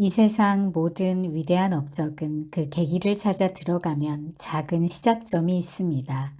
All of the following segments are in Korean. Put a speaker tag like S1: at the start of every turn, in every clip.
S1: 이 세상 모든 위대한 업적은 그 계기를 찾아 들어가면 작은 시작점이 있습니다.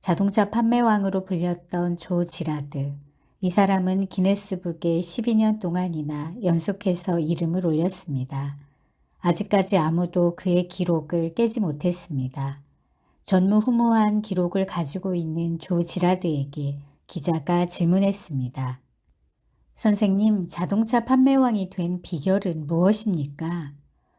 S1: 자동차 판매왕으로 불렸던 조 지라드. 이 사람은 기네스북에 12년 동안이나 연속해서 이름을 올렸습니다. 아직까지 아무도 그의 기록을 깨지 못했습니다. 전무후무한 기록을 가지고 있는 조 지라드에게 기자가 질문했습니다. 선생님, 자동차 판매왕이 된 비결은 무엇입니까?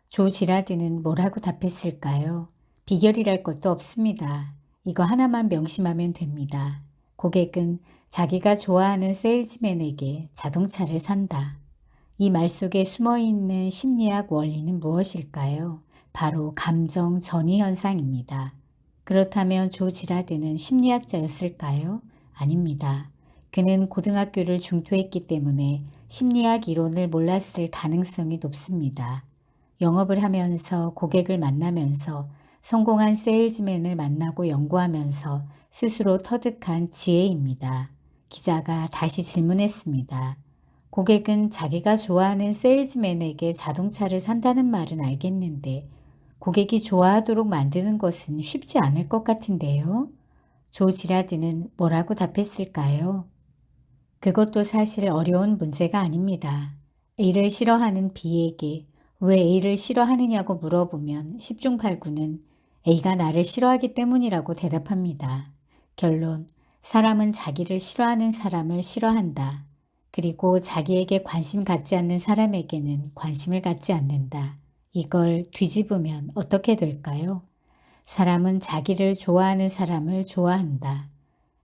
S1: 조 지라드는 뭐라고 답했을까요? 비결이랄 것도 없습니다. 이거 하나만 명심하면 됩니다. 고객은 자기가 좋아하는 세일즈맨에게 자동차를 산다. 이 말 속에 숨어 있는 심리학 원리는 무엇일까요? 바로 감정 전이 현상입니다. 그렇다면 조 지라드는 심리학자였을까요? 아닙니다. 그는 고등학교를 중퇴했기 때문에 심리학 이론을 몰랐을 가능성이 높습니다. 영업을 하면서 고객을 만나면서 성공한 세일즈맨을 만나고 연구하면서 스스로 터득한 지혜입니다. 기자가 다시 질문했습니다. 고객은 자기가 좋아하는 세일즈맨에게 자동차를 산다는 말은 알겠는데 고객이 좋아하도록 만드는 것은 쉽지 않을 것 같은데요. 조 지라드는 뭐라고 답했을까요? 그것도 사실 어려운 문제가 아닙니다. A를 싫어하는 B에게 왜 A를 싫어하느냐고 물어보면 10중 8구는 A가 나를 싫어하기 때문이라고 대답합니다. 결론, 사람은 자기를 싫어하는 사람을 싫어한다. 그리고 자기에게 관심 갖지 않는 사람에게는 관심을 갖지 않는다. 이걸 뒤집으면 어떻게 될까요? 사람은 자기를 좋아하는 사람을 좋아한다.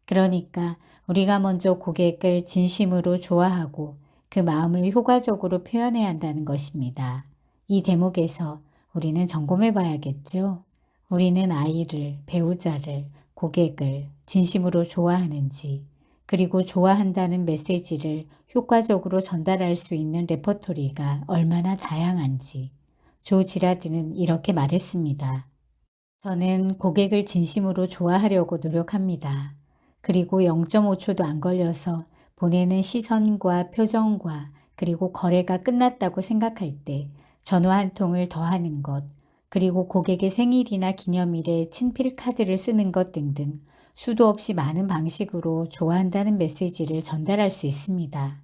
S1: 그러니까 우리가 먼저 고객을 진심으로 좋아하고 그 마음을 효과적으로 표현해야 한다는 것입니다. 이 대목에서 우리는 점검해 봐야겠죠. 우리는 아이를, 배우자를, 고객을 진심으로 좋아하는지, 그리고 좋아한다는 메시지를 효과적으로 전달할 수 있는 레퍼토리가 얼마나 다양한지. 조 지라드는 이렇게 말했습니다. 저는 고객을 진심으로 좋아하려고 노력합니다. 그리고 0.5초도 안 걸려서 보내는 시선과 표정과 그리고 거래가 끝났다고 생각할 때 전화 한 통을 더하는 것, 그리고 고객의 생일이나 기념일에 친필 카드를 쓰는 것 등등 수도 없이 많은 방식으로 좋아한다는 메시지를 전달할 수 있습니다.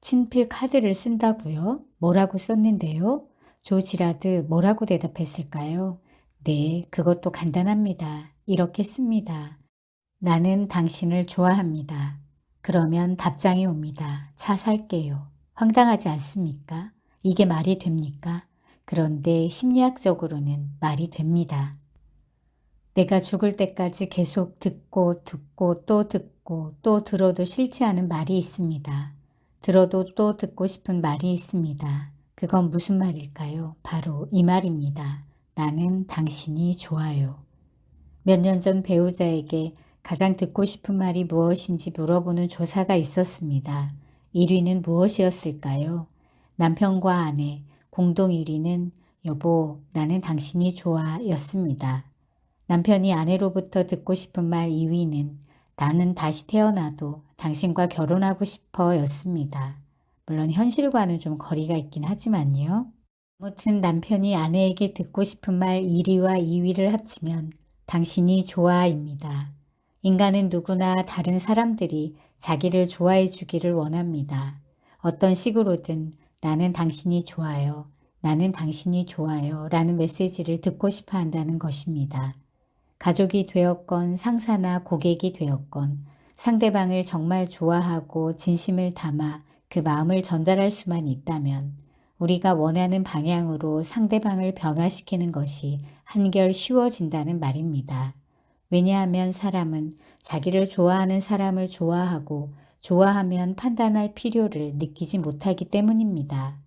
S1: 친필 카드를 쓴다고요? 뭐라고 썼는데요? 조 지라드 뭐라고 대답했을까요? 네, 그것도 간단합니다. 이렇게 씁니다. 나는 당신을 좋아합니다. 그러면 답장이 옵니다. 차 살게요. 황당하지 않습니까? 이게 말이 됩니까? 그런데 심리학적으로는 말이 됩니다. 내가 죽을 때까지 계속 듣고 듣고 또 듣고 또 들어도 싫지 않은 말이 있습니다. 들어도 또 듣고 싶은 말이 있습니다. 그건 무슨 말일까요? 바로 이 말입니다. 나는 당신이 좋아요. 몇 년 전 배우자에게 가장 듣고 싶은 말이 무엇인지 물어보는 조사가 있었습니다. 1위는 무엇이었을까요? 남편과 아내, 공동 1위는 여보, 나는 당신이 좋아 였습니다. 남편이 아내로부터 듣고 싶은 말 2위는 나는 다시 태어나도 당신과 결혼하고 싶어 였습니다. 물론 현실과는 좀 거리가 있긴 하지만요. 아무튼 남편이 아내에게 듣고 싶은 말 1위와 2위를 합치면 당신이 좋아입니다. 인간은 누구나 다른 사람들이 자기를 좋아해 주기를 원합니다. 어떤 식으로든 나는 당신이 좋아요. 나는 당신이 좋아요. 라는 메시지를 듣고 싶어 한다는 것입니다. 가족이 되었건 상사나 고객이 되었건 상대방을 정말 좋아하고 진심을 담아 그 마음을 전달할 수만 있다면 우리가 원하는 방향으로 상대방을 변화시키는 것이 한결 쉬워진다는 말입니다. 왜냐하면 사람은 자기를 좋아하는 사람을 좋아하고 좋아하면 판단할 필요를 느끼지 못하기 때문입니다.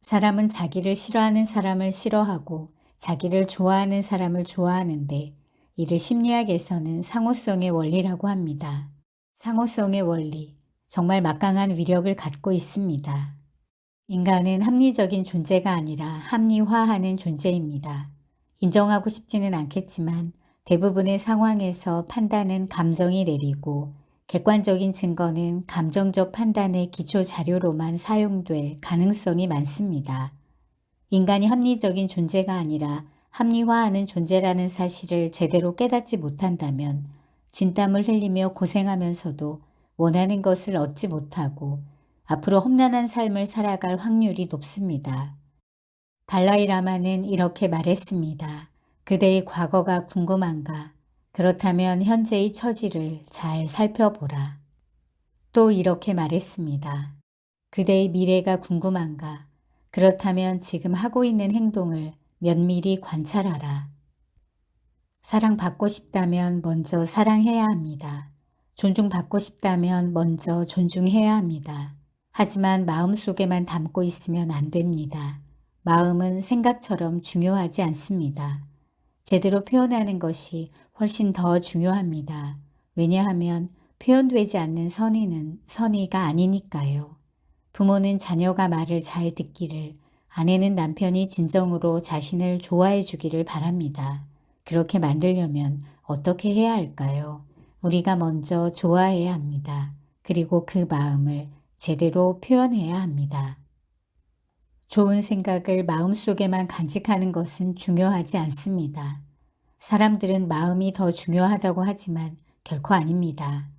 S1: 사람은 자기를 싫어하는 사람을 싫어하고 자기를 좋아하는 사람을 좋아하는데 이를 심리학에서는 상호성의 원리라고 합니다. 상호성의 원리, 정말 막강한 위력을 갖고 있습니다. 인간은 합리적인 존재가 아니라 합리화하는 존재입니다. 인정하고 싶지는 않겠지만 대부분의 상황에서 판단은 감정이 내리고 객관적인 증거는 감정적 판단의 기초 자료로만 사용될 가능성이 많습니다. 인간이 합리적인 존재가 아니라 합리화하는 존재라는 사실을 제대로 깨닫지 못한다면 진땀을 흘리며 고생하면서도 원하는 것을 얻지 못하고 앞으로 험난한 삶을 살아갈 확률이 높습니다. 달라이라마는 이렇게 말했습니다. 그대의 과거가 궁금한가? 그렇다면 현재의 처지를 잘 살펴보라. 또 이렇게 말했습니다. 그대의 미래가 궁금한가? 그렇다면 지금 하고 있는 행동을 면밀히 관찰하라. 사랑받고 싶다면 먼저 사랑해야 합니다. 존중받고 싶다면 먼저 존중해야 합니다. 하지만 마음속에만 담고 있으면 안 됩니다. 마음은 생각처럼 중요하지 않습니다. 제대로 표현하는 것이 훨씬 더 중요합니다. 왜냐하면 표현되지 않는 선의는 선의가 아니니까요. 부모는 자녀가 말을 잘 듣기를, 아내는 남편이 진정으로 자신을 좋아해 주기를 바랍니다. 그렇게 만들려면 어떻게 해야 할까요? 우리가 먼저 좋아해야 합니다. 그리고 그 마음을 제대로 표현해야 합니다. 좋은 생각을 마음속에만 간직하는 것은 중요하지 않습니다. 사람들은 마음이 더 중요하다고 하지만 결코 아닙니다.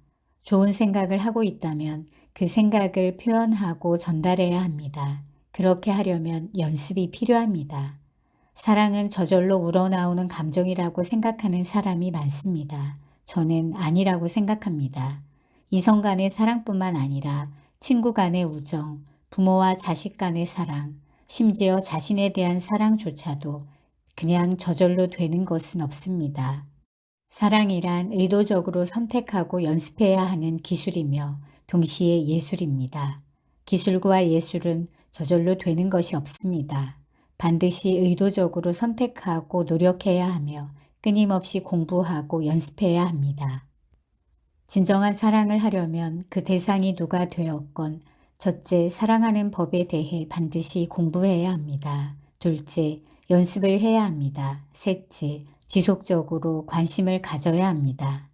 S1: 좋은 생각을 하고 있다면 그 생각을 표현하고 전달해야 합니다. 그렇게 하려면 연습이 필요합니다. 사랑은 저절로 우러나오는 감정이라고 생각하는 사람이 많습니다. 저는 아니라고 생각합니다. 이성 간의 사랑뿐만 아니라 친구 간의 우정, 부모와 자식 간의 사랑, 심지어 자신에 대한 사랑조차도 그냥 저절로 되는 것은 없습니다. 사랑이란 의도적으로 선택하고 연습해야 하는 기술이며 동시에 예술입니다. 기술과 예술은 저절로 되는 것이 없습니다. 반드시 의도적으로 선택하고 노력해야 하며 끊임없이 공부하고 연습해야 합니다. 진정한 사랑을 하려면 그 대상이 누가 되었건 첫째, 사랑하는 법에 대해 반드시 공부해야 합니다. 둘째, 연습을 해야 합니다. 셋째, 지속적으로 관심을 가져야 합니다.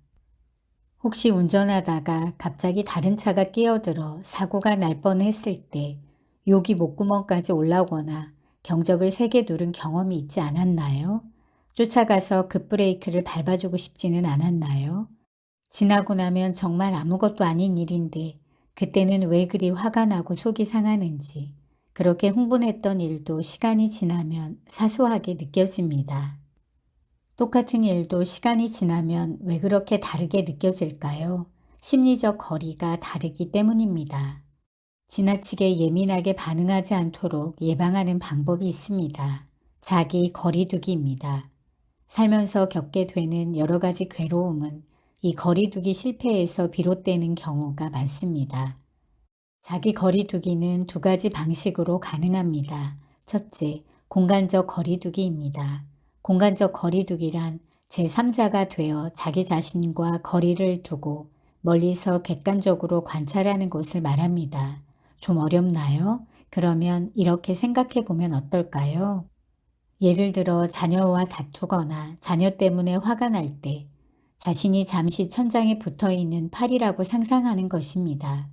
S1: 혹시 운전하다가 갑자기 다른 차가 끼어들어 사고가 날 뻔했을 때 욕이 목구멍까지 올라오거나 경적을 세게 누른 경험이 있지 않았나요? 쫓아가서 급브레이크를 밟아주고 싶지는 않았나요? 지나고 나면 정말 아무것도 아닌 일인데 그때는 왜 그리 화가 나고 속이 상하는지 그렇게 흥분했던 일도 시간이 지나면 사소하게 느껴집니다. 똑같은 일도 시간이 지나면 왜 그렇게 다르게 느껴질까요? 심리적 거리가 다르기 때문입니다. 지나치게 예민하게 반응하지 않도록 예방하는 방법이 있습니다. 자기 거리두기입니다. 살면서 겪게 되는 여러 가지 괴로움은 이 거리두기 실패에서 비롯되는 경우가 많습니다. 자기 거리두기는 두 가지 방식으로 가능합니다. 첫째, 공간적 거리두기입니다. 공간적 거리두기란 제3자가 되어 자기 자신과 거리를 두고 멀리서 객관적으로 관찰하는 것을 말합니다. 좀 어렵나요? 그러면 이렇게 생각해 보면 어떨까요? 예를 들어 자녀와 다투거나 자녀 때문에 화가 날 때 자신이 잠시 천장에 붙어 있는 팔이라고 상상하는 것입니다.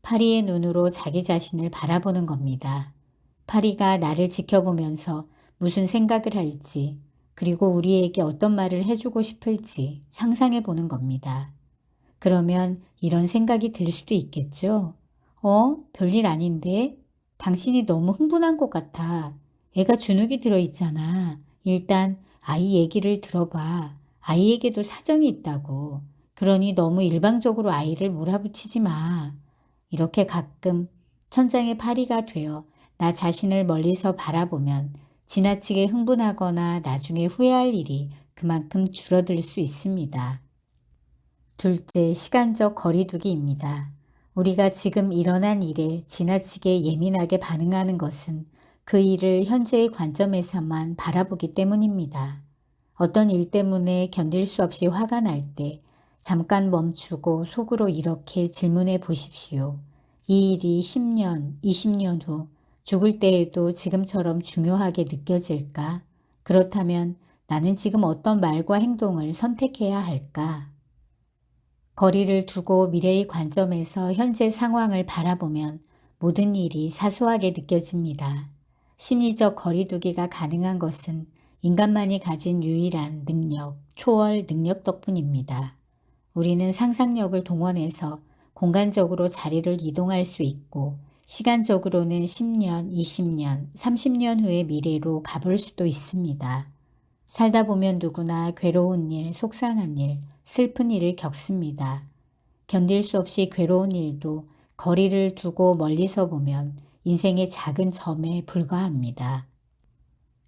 S1: 파리의 눈으로 자기 자신을 바라보는 겁니다. 파리가 나를 지켜보면서 무슨 생각을 할지, 그리고 우리에게 어떤 말을 해주고 싶을지 상상해 보는 겁니다. 그러면 이런 생각이 들 수도 있겠죠? 어? 별일 아닌데? 당신이 너무 흥분한 것 같아. 애가 주눅이 들어 있잖아. 일단 아이 얘기를 들어봐. 아이에게도 사정이 있다고. 그러니 너무 일방적으로 아이를 몰아붙이지 마. 이렇게 가끔 천장의 파리가 되어 나 자신을 멀리서 바라보면 지나치게 흥분하거나 나중에 후회할 일이 그만큼 줄어들 수 있습니다. 둘째, 시간적 거리두기입니다. 우리가 지금 일어난 일에 지나치게 예민하게 반응하는 것은 그 일을 현재의 관점에서만 바라보기 때문입니다. 어떤 일 때문에 견딜 수 없이 화가 날 때 잠깐 멈추고 속으로 이렇게 질문해 보십시오. 이 일이 10년, 20년 후 죽을 때에도 지금처럼 중요하게 느껴질까? 그렇다면 나는 지금 어떤 말과 행동을 선택해야 할까? 거리를 두고 미래의 관점에서 현재 상황을 바라보면 모든 일이 사소하게 느껴집니다. 심리적 거리두기가 가능한 것은 인간만이 가진 유일한 능력, 초월 능력 덕분입니다. 우리는 상상력을 동원해서 공간적으로 자리를 이동할 수 있고 시간적으로는 10년, 20년, 30년 후의 미래로 가볼 수도 있습니다. 살다 보면 누구나 괴로운 일, 속상한 일, 슬픈 일을 겪습니다. 견딜 수 없이 괴로운 일도 거리를 두고 멀리서 보면 인생의 작은 점에 불과합니다.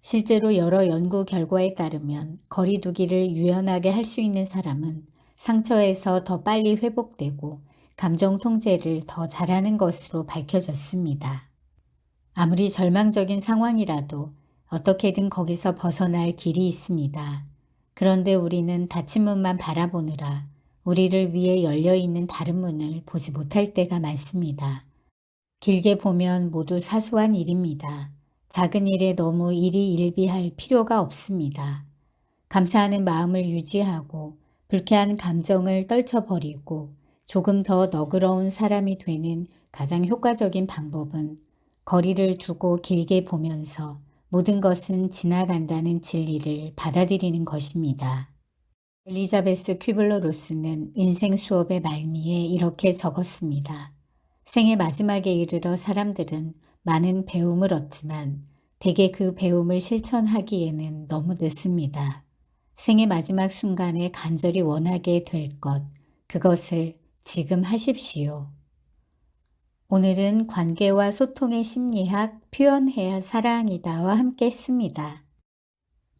S1: 실제로 여러 연구 결과에 따르면 거리두기를 유연하게 할 수 있는 사람은 상처에서 더 빨리 회복되고 감정 통제를 더 잘하는 것으로 밝혀졌습니다. 아무리 절망적인 상황이라도 어떻게든 거기서 벗어날 길이 있습니다. 그런데 우리는 닫힌 문만 바라보느라 우리를 위해 열려 있는 다른 문을 보지 못할 때가 많습니다. 길게 보면 모두 사소한 일입니다. 작은 일에 너무 일이 일비할 필요가 없습니다. 감사하는 마음을 유지하고 불쾌한 감정을 떨쳐버리고 조금 더 너그러운 사람이 되는 가장 효과적인 방법은 거리를 두고 길게 보면서 모든 것은 지나간다는 진리를 받아들이는 것입니다. 엘리자베스 퀴블러 로스는 인생 수업의 말미에 이렇게 적었습니다. 생의 마지막에 이르러 사람들은 많은 배움을 얻지만 대개 그 배움을 실천하기에는 너무 늦습니다. 생의 마지막 순간에 간절히 원하게 될 것, 그것을 지금 하십시오. 오늘은 관계와 소통의 심리학 표현해야 사랑이다와 함께 했습니다.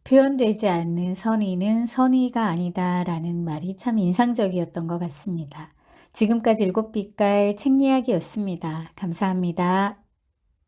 S1: 표현되지 않는 선의는 선의가 아니다 라는 말이 참 인상적이었던 것 같습니다. 지금까지 일곱 빛깔 책 이야기였습니다. 감사합니다.